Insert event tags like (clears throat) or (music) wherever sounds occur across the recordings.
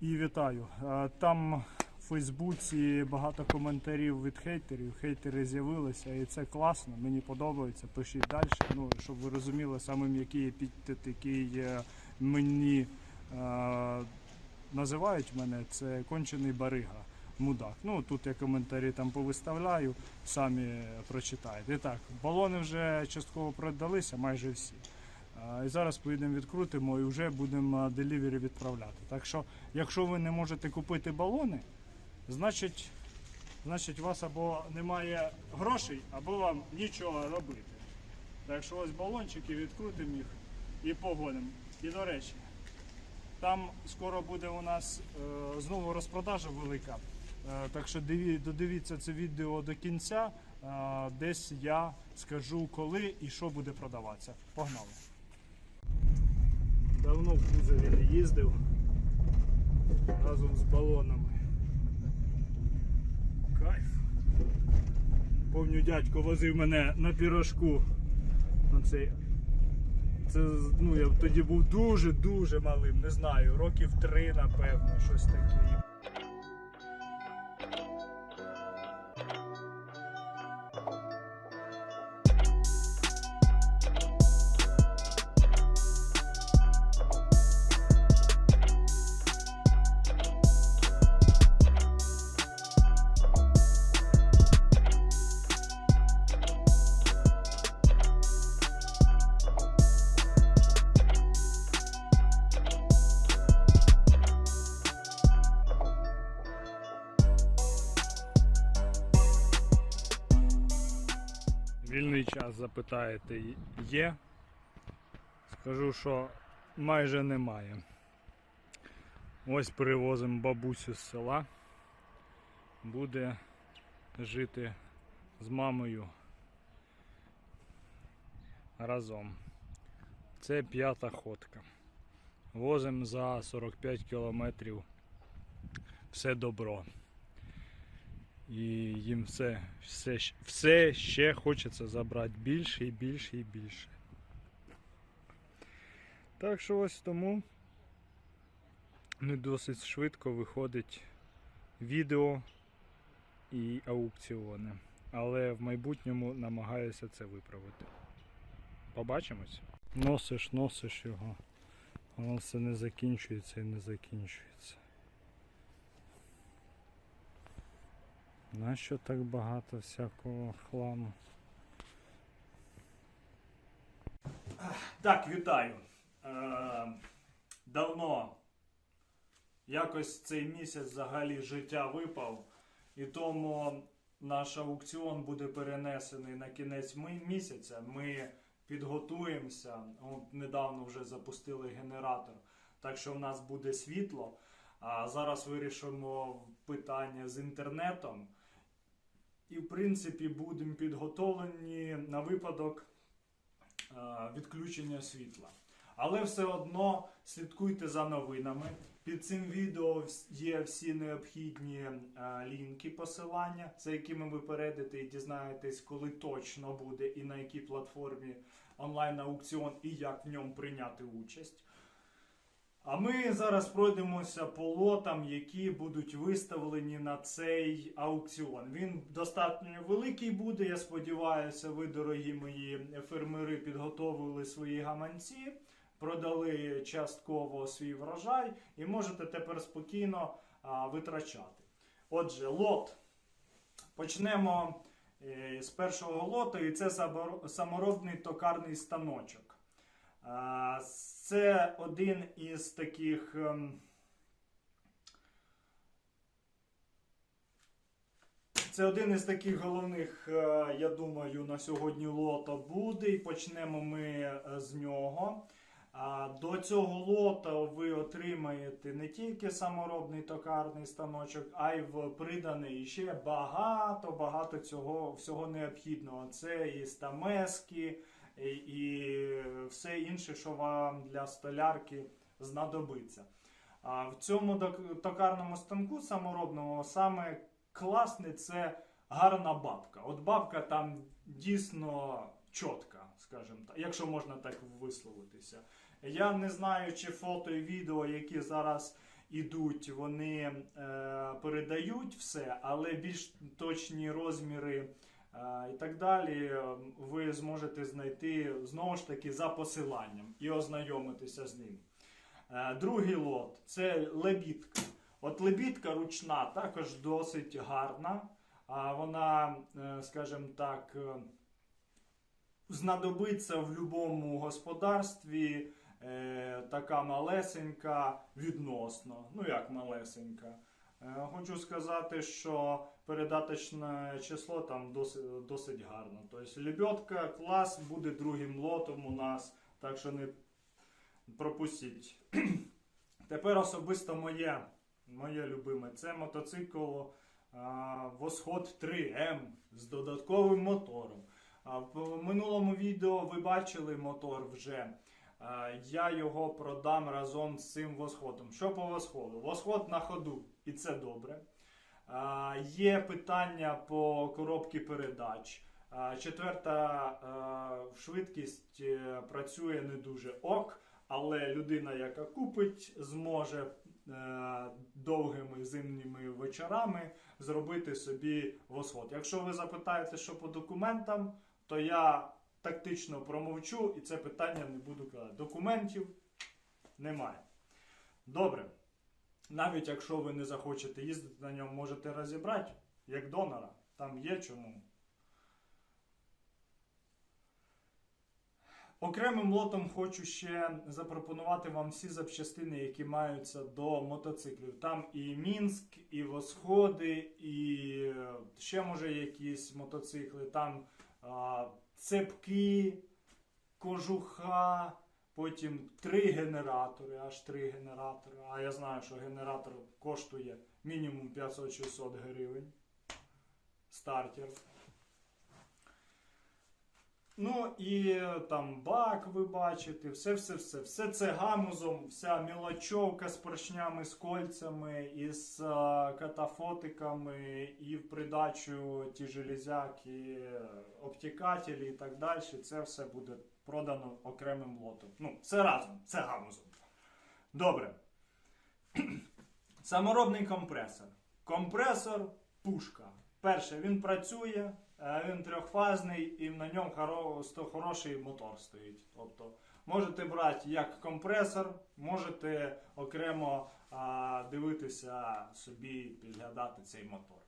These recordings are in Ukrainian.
І вітаю. Там в Фейсбуці багато коментарів від хейтерів. Хейтери з'явилися, і це класно. Мені подобається. Пишіть далі. Ну, щоб ви розуміли, саме м'який епітет, який мені е, називають мене, це кончений барига. Мудак. Ну тут я коментарі там повиставляю, самі прочитаєте. І так, балони вже частково продалися, майже всі. І зараз поїдемо відкрутимо і вже будемо делівері відправляти. Так що, якщо ви не можете купити балони, значить, значить у вас або немає грошей, або вам нічого робити. Так що ось балончики, відкрутимо їх і погонимо. І до речі, там скоро буде у нас е, знову розпродажа велика. Е, так що диві, додивіться це відео до кінця. Е, десь я скажу коли і що буде продаватися. Погнали! Давно в кузові не їздив разом з балонами. Кайф. Помню, дядько возив мене на пірожку. На цей. Це ну, я тоді був дуже-дуже малим, не знаю, років три, напевно, щось таке. Запитаєте, є? Скажу, що майже немає. Ось привозимо бабусю з села. Буде жити з мамою разом. Це п'ята ходка. Возимо за 45 кілометрів все добро. І їм все, все, все ще хочеться забрати більше і більше і більше. Так що ось тому не досить швидко виходить відео і аукціони. Але в майбутньому намагаюся це виправити. Побачимось. Носиш, носиш його. Воно все не закінчується і не закінчується. Нащо так багато всякого хламу? Так, вітаю. Е, давно якось цей місяць взагалі життя випав, і тому наш аукціон буде перенесений на кінець місяця. Ми підготуємося. От недавно вже запустили генератор, так що в нас буде світло. А зараз вирішимо питання з інтернетом. І, в принципі, будемо підготовлені на випадок е, відключення світла. Але все одно слідкуйте за новинами. Під цим відео є всі необхідні е, лінки посилання, за якими ви перейдете і дізнаєтесь, коли точно буде і на якій платформі онлайн-аукціон і як в ньому прийняти участь. А ми зараз пройдемося по лотам, які будуть виставлені на цей аукціон. Він достатньо великий буде. Я сподіваюся, ви, дорогі мої фермери, підготовили свої гаманці, продали частково свій врожай і можете тепер спокійно а, витрачати. Отже, лот. Почнемо е, з першого лоту, і це саморобний токарний станочок. Це один із таких. ем, Це один із таких головних, е, я думаю, на сьогодні лота буде. І почнемо ми е, з нього. До цього лота ви отримаєте не тільки саморобний токарний станочок, а й в приданий ще багато-багато цього всього необхідного. Це і стамески, і, і все інше, що вам для столярки знадобиться. А в цьому токарному станку саморобному саме класне це гарна бабка. От бабка там дійсно чітка, скажімо так, якщо можна так висловитися. Я не знаю, чи фото і відео, які зараз ідуть, вони е, передають все, але більш точні розміри е, і так далі е, ви зможете знайти знову ж таки за посиланням і ознайомитися з ним. Е, Другий лот це лебідка. От лебідка ручна також досить гарна. Вона, е, скажімо так, е, знадобиться в будь-якому господарстві. е, Така малесенька відносно. Ну як малесенька. Е, Хочу сказати, що передаточне число там досить, досить гарно. Тобто лебедка клас буде другим лотом у нас, так що не пропустіть. (clears throat) Тепер особисто моє, моє любиме, це мотоцикл а, Восход 3М з додатковим мотором. А, в минулому відео ви бачили мотор вже. Я його продам разом з цим восходом. Що по восходу? Восход на ходу, і це добре. Є питання по коробці передач. Четверта швидкість е, працює не дуже ок, але людина, яка купить, зможе е, довгими зимніми вечорами зробити собі восход. Якщо ви запитаєте, що по документам, то я тактично промовчу і це питання не буду казати. Документів немає. Добре. Навіть якщо ви не захочете їздити на ньому, можете розібрати як донора. Там є чому. Окремим лотом хочу ще запропонувати вам всі запчастини, які маються до мотоциклів. Там і Мінськ, і Восходи, і ще може якісь мотоцикли. Там цепки, кожуха, потім три генератори, аж три генератори. А я знаю, що генератор коштує мінімум 500-600 гривень. Стартер. Ну і там бак ви бачите, все, все, це гамузом, вся мілочовка з поршнями, з кольцями, із е, катафотиками, і в придачу ті железяки, обтікателі і так далі. Це все буде продано окремим лотом. Ну, все разом, це гамузом. Добре. (clears throat) Саморобний компресор. Компресор пушка. Перше, він працює, він трьохфазний і на ньому хороший мотор стоїть. Тобто можете брати як компресор, можете окремо дивитися собі, підглядати цей мотор.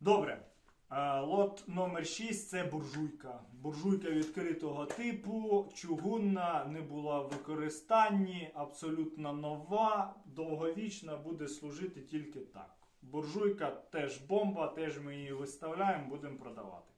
Добре. Е, Лот номер 6 це буржуйка. Буржуйка відкритого типу, чугунна, не була в використанні, абсолютно нова, довговічна, буде служити тільки так. Буржуйка теж бомба, теж ми її виставляємо, будемо продавати.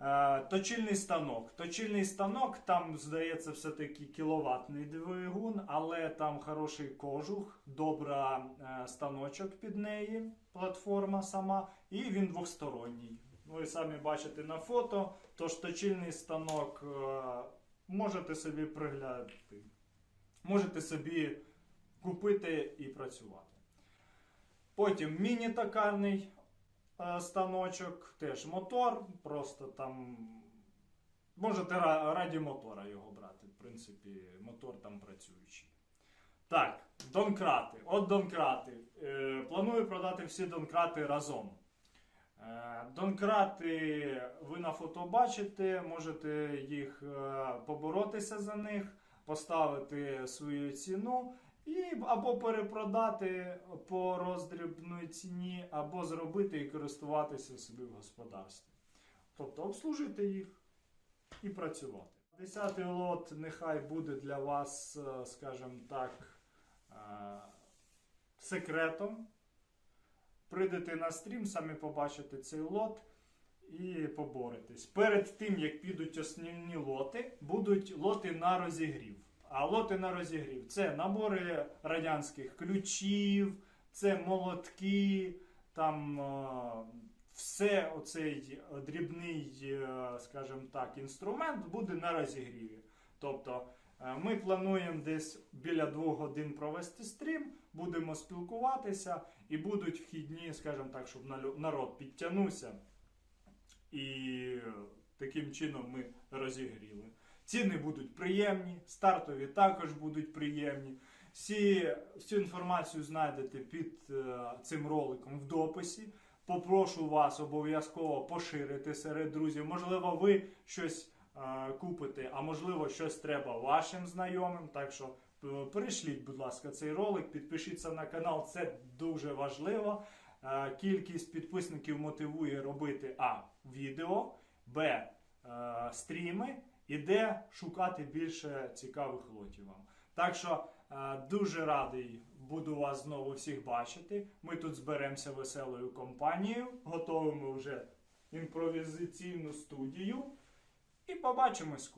Е, точильний станок. Точильний станок, там, здається, все-таки кіловатний двигун, але там хороший кожух, добра е, станочок під неї, платформа сама, і він двосторонній. Ви самі бачите на фото, тож точильний станок е, можете собі приглядати. Можете собі купити і працювати. Потім міні-токарний е, станочок, теж мотор, просто там можете раді мотора його брати. В принципі, мотор там працюючий. Так, донкрати. От донкрати. Е, планую продати всі донкрати разом. Е, Донкрати ви на фото бачите, можете їх е, поборотися за них, поставити свою ціну і або перепродати по роздрібній ціні, або зробити і користуватися собі в господарстві. Тобто обслужити їх і працювати. Десятий лот нехай буде для вас, е, скажімо так, е, секретом. Прийдете на стрім, самі побачите цей лот і поборетесь. Перед тим, як підуть основні лоти, будуть лоти на розігрів. А лоти на розігрів це набори радянських ключів, це молотки, там е, все оцей дрібний, е, скажімо так, інструмент буде на розігріві. Тобто е, ми плануємо десь біля двох годин провести стрім, будемо спілкуватися і будуть вхідні, скажімо так, щоб народ підтягнувся. І таким чином ми розігріли. Ціни будуть приємні, стартові також будуть приємні. Всі, всю інформацію знайдете під е, цим роликом в дописі. Попрошу вас обов'язково поширити серед друзів. Можливо, ви щось е, купите, а можливо, щось треба вашим знайомим. Так що е, перешліть, будь ласка, цей ролик, підпишіться на канал, це дуже важливо. Е, Кількість підписників мотивує робити А. Відео, Б. е, Стріми і Д. Шукати більше цікавих лотів вам. Так що е, дуже радий буду вас знову всіх бачити. Ми тут зберемося веселою компанією, готуємо вже імпровізаційну студію. І побачимось.